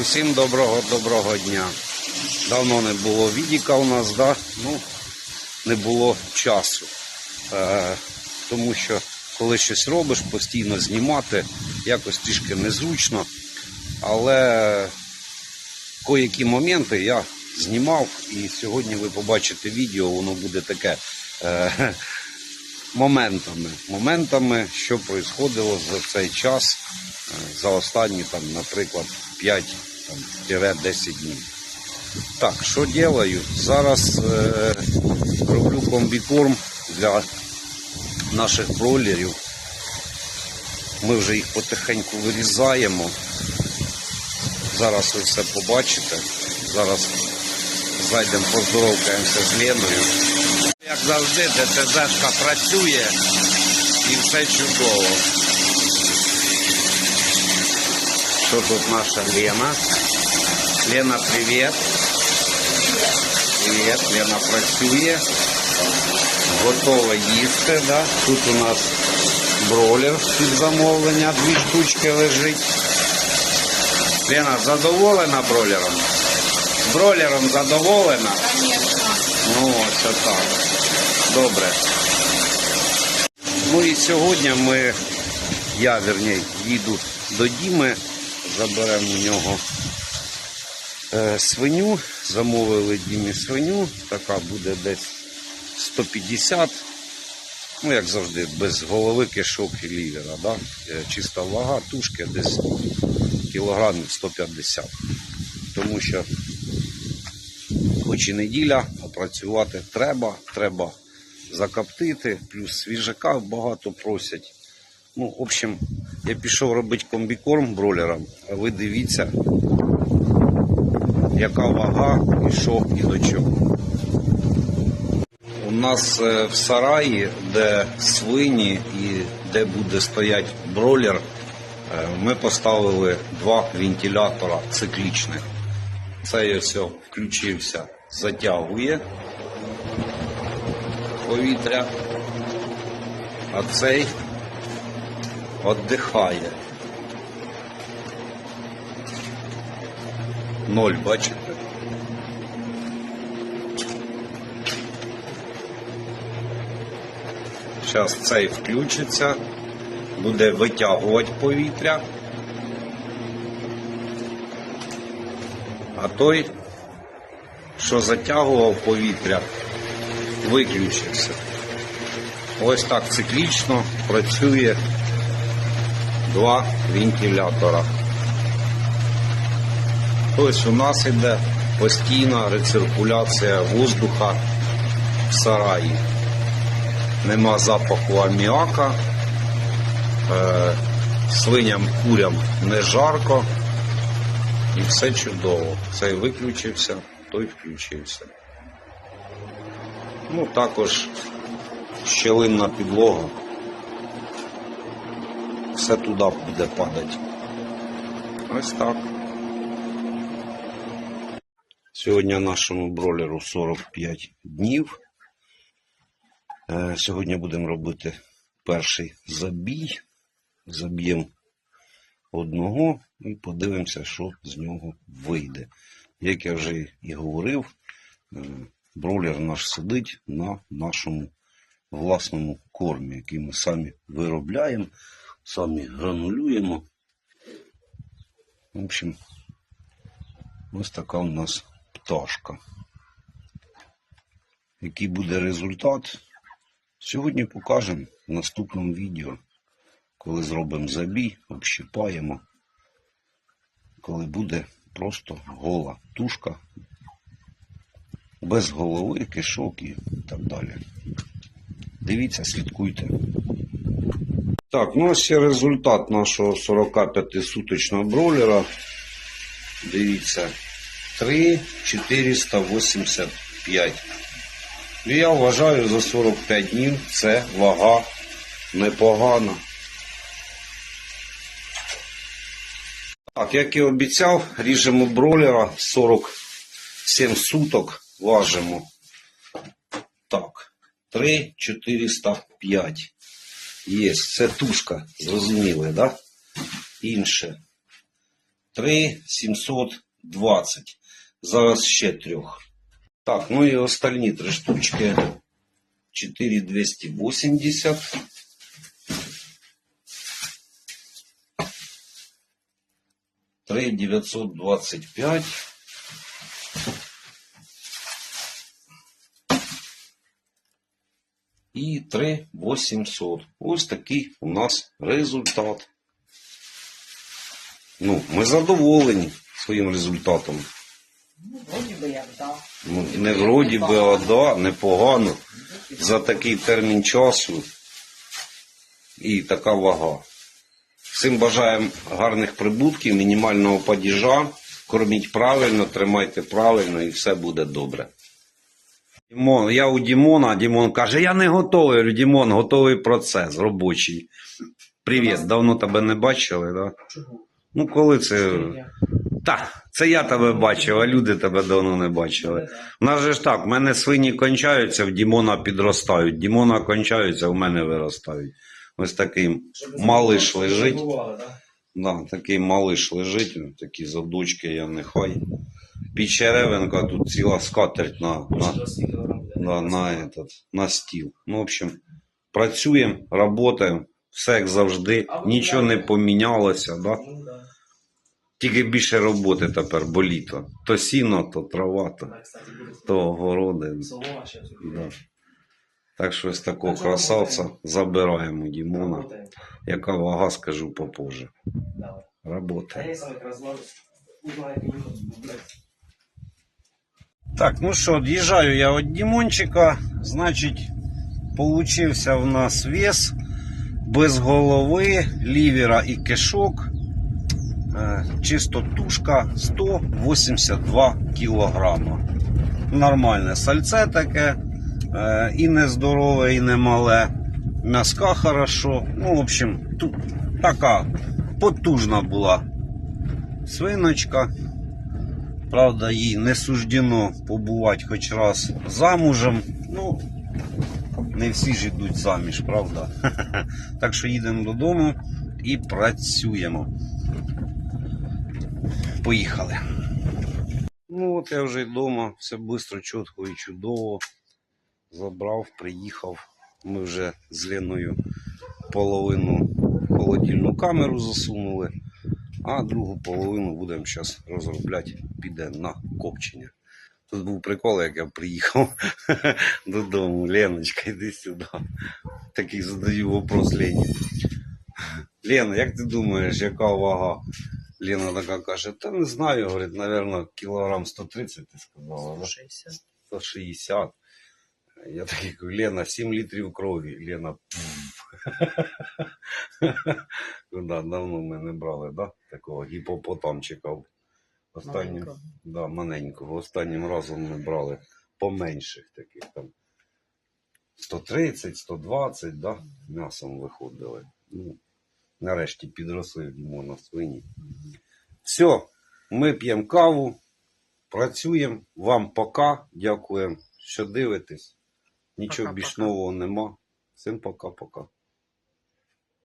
Усім доброго доброго дня. Давно не було відіка у нас, да? ну, не було часу. Е, тому що коли щось робиш, постійно знімати, якось трішки незручно. Але кої-які моменти я знімав і сьогодні ви побачите відео, воно буде таке е, моментами. Моментами, що происходило за цей час, е, за останні, там, наприклад, 5-10 днів. Так, що делаю? Зараз е, роблю комбікорм для наших бройлерів. Ми вже їх потихеньку вирізаємо. Зараз ви все побачите. Зараз зайдемо, поздоровкаємося з Леною. Як завжди, ДТЗшка працює і все чудово. Що тут наша Лена? Лена, привіт. Привіт, Лена працює. Готова їсти, да? Тут у нас бролер під замовлення, дві штучки лежить. Лена, задоволена бролером? Бролером задоволена? Конечно. Ну, ось так. Добре. Ну і сьогодні ми, я верні, їду до Діми, заберемо у нього е, свиню, замовили Дімі свиню, така буде десь 150, ну як завжди, без голови кишок і лівера, да? Е, чиста вага, тушки десь кілограмів 150. Тому що хоч і неділя, працювати треба, треба закоптити, плюс свіжака багато просять. Ну, в общем, я пішов робити комбікорм бролерам, а ви дивіться, яка вага і що і до чого. У нас е, в сараї, де свині і де буде стояти бролер, е, ми поставили два вентилятора циклічних. Цей ось включився, затягує повітря, а цей віддихає. Ноль, бачите? Зараз цей включиться, буде витягувати повітря. А той, що затягував повітря, виключився. Ось так циклічно працює два вентилятора. Тобто у нас йде постійна рециркуляція воздуха в сараї. Нема запаху аміака, е, свиням курям не жарко. І все чудово. Цей виключився, той включився. Ну, також щелинна підлога. Все туди буде падати. Ось так. Сьогодні нашому бролеру 45 днів. Е, Сьогодні будемо робити перший забій. Заб'ємо одного і подивимося, що з нього вийде. Як я вже і говорив, е, бролер наш сидить на нашому власному кормі, який ми самі виробляємо, самі гранулюємо. В общем, ось така у нас пташка. Який буде результат? Сьогодні покажемо в наступному відео коли зробимо забій, общипаємо, коли буде просто гола тушка, без голови, кишок і так далі. Дивіться, слідкуйте. Так, ну ось є результат нашого 45-суточного бройлера. Дивіться, 3,485. І я вважаю, за 45 днів це вага непогана. Так, як і обіцяв, ріжемо бролера 47 суток важимо. Так, 3,405. Є, це тушка, зрозуміли, да? Інше. 3 720. Зараз ще трьох. Так, ну і остальні три штучки. 4 280. Три 925. І 3 800. Ось такий у нас результат. Ну, ми задоволені своїм результатом. Ну, вроді би як, да. Ну, не вроді би, а да, непогано. За такий термін часу і така вага. Всім бажаємо гарних прибутків, мінімального падіжа. Корміть правильно, тримайте правильно і все буде добре. Дімон, я у Дімона, Дімон каже, я не готовий. Я говорю, Дімон, готовий процес робочий. Привіт, давно тебе не бачили, да? Чого? Ну, коли це. Та, це я тебе бачив, а люди тебе давно не бачили. У нас же ж так, в мене свині кончаються, в Дімона підростають. Дімона кончаються, в мене виростають. Ось такий малиш лежить. да? Да, такий малиш лежить, такі задочки, я нехай. Під черевенка тут ціла скатерть на, на, на, на, этот, на стіл. Ну, в общем, працюємо, працюємо, все як завжди, нічого не помінялося. Да? Ну. Тільки більше роботи тепер, бо літо. То сіно, то трава, то, то городи. Солома ще. Да. Так що ось такого красавця забираємо Дімона. Яка вага, скажу попозже. Работає. Так, ну що, від'їжджаю я від Дімончика. Значить, получився в нас вес без голови, лівера і кишок. Е, Чисто тушка 182 кілограма. Нормальне сальце таке. Е, І не здорове, і не мале. М'яска хорошо. Ну, в общем, тут така потужна була свиночка. Правда, їй не суждено побувати хоч раз замужем. Ну, не всі ж йдуть заміж, правда? Так що їдемо додому і працюємо. Поїхали. Ну, от я вже вдома, все швидко, чітко і чудово. Забрав, приїхав. Ми вже з Леною половину холодильну камеру засунули. А другу половину будемо зараз розробляти, піде на копчення. Тут був прикол, як я приїхав додому. Леночка, йди сюди. Такий задаю вопрос Лені. Лена, як ти думаєш, яка вага? Лена така каже, та не знаю, говорить, напевно, кілограм 130, ти сказала, да? 60. 160. Я такий кажу, Лена, 7 літрів крові. Лена. Ну да, давно ми не брали, да? Такого гіпопотамчика. Останнім, Маленького. да, маленького. Останнім разом ми брали поменших таких там. 130, 120, да? М'ясом виходили. Ну, нарешті підросли Дімона свині. Все, ми п'ємо каву, працюємо. Вам пока. Дякуємо, що дивитесь. Нічого більш нового нема. Всім пока-пока.